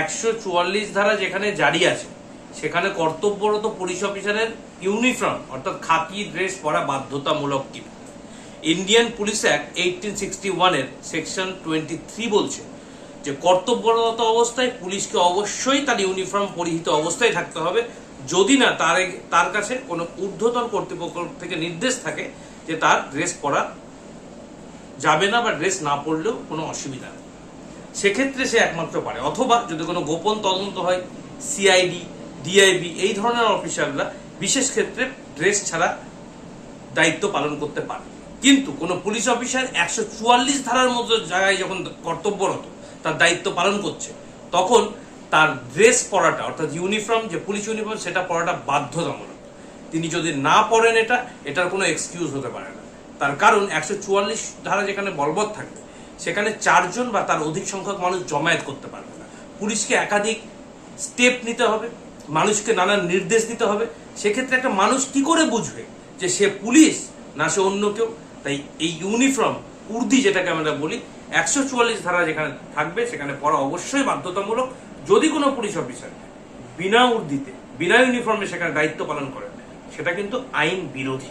একশো চুয়াল্লিশ ধারা যেখানে জারি আছে, সেখানে কর্তব্যরত পুলিশ অফিসারের ইউনিফর্ম অর্থাৎ খাকি ড্রেস পরা বাধ্যতামূলক কি? Indian police act eighteen sixty ওয়ানের সেকশন টোয়েন্টি থ্রি বলছে যে, কর্তব্যরত অবস্থায় পুলিশকে অবশ্যই তার ইউনিফর্ম পরিহিত অবস্থায় থাকতে হবে। যদি না, তার তার কাছে কোনো ঊর্ধ্বতন কর্তৃপক্ষ থেকে নির্দেশ থাকে যে, তার ড্রেস পরা যাবে না বা ড্রেস না পরলেও কোনো অসুবিধা নেই। সেক্ষেত্রে সে একমাত্র পারে। অথবা যদি কোনো গোপন তদন্ত হয় সিআইডি ডিআইবি এই ধরনের অফিসাররা বিশেষ ক্ষেত্রে ড্রেস ছাড়া দায়িত্ব পালন করতে পারে। কিন্তু কোনো পুলিশ অফিসার একশো চুয়াল্লিশ ধারার মতো জায়গায় যখন কর্তব্যরত, তার দায়িত্ব পালন করছে, তখন তার ড্রেস পরাটা, অর্থাৎ ইউনিফর্ম, যে পুলিশ ইউনিফর্ম, সেটা পরাটা বাধ্যতামূলক। তিনি যদি না পরেন এটা, এটার কোনো এক্সকিউজ হতে পারে না। তার কারণ একশো চুয়াল্লিশ ধারা যেখানে বলবৎ থাকবে সেখানে চারজন বা তার অধিক সংখ্যক মানুষ জমায়েত করতে পারবে না। পুলিশকে একাধিক স্টেপ নিতে হবে, মানুষকে নানান নির্দেশ দিতে হবে। সেক্ষেত্রে একটা মানুষ কি করে বুঝবে যে সে পুলিশ না সে অন্য কেউ? তাই এই ইউনিফর্ম উর্দি যেটাকে আমরা বলি, একশো চুয়াল্লিশ ধারা যেখানে থাকবে, সেখানে পড়া অবশ্যই বাধ্যতামূলক। যদি কোনো পুলিশ অফিসার বিনা উর্দিতে, বিনা ইউনিফর্মে সেখানে দায়িত্ব পালন করেন, সেটা কিন্তু আইন বিরোধী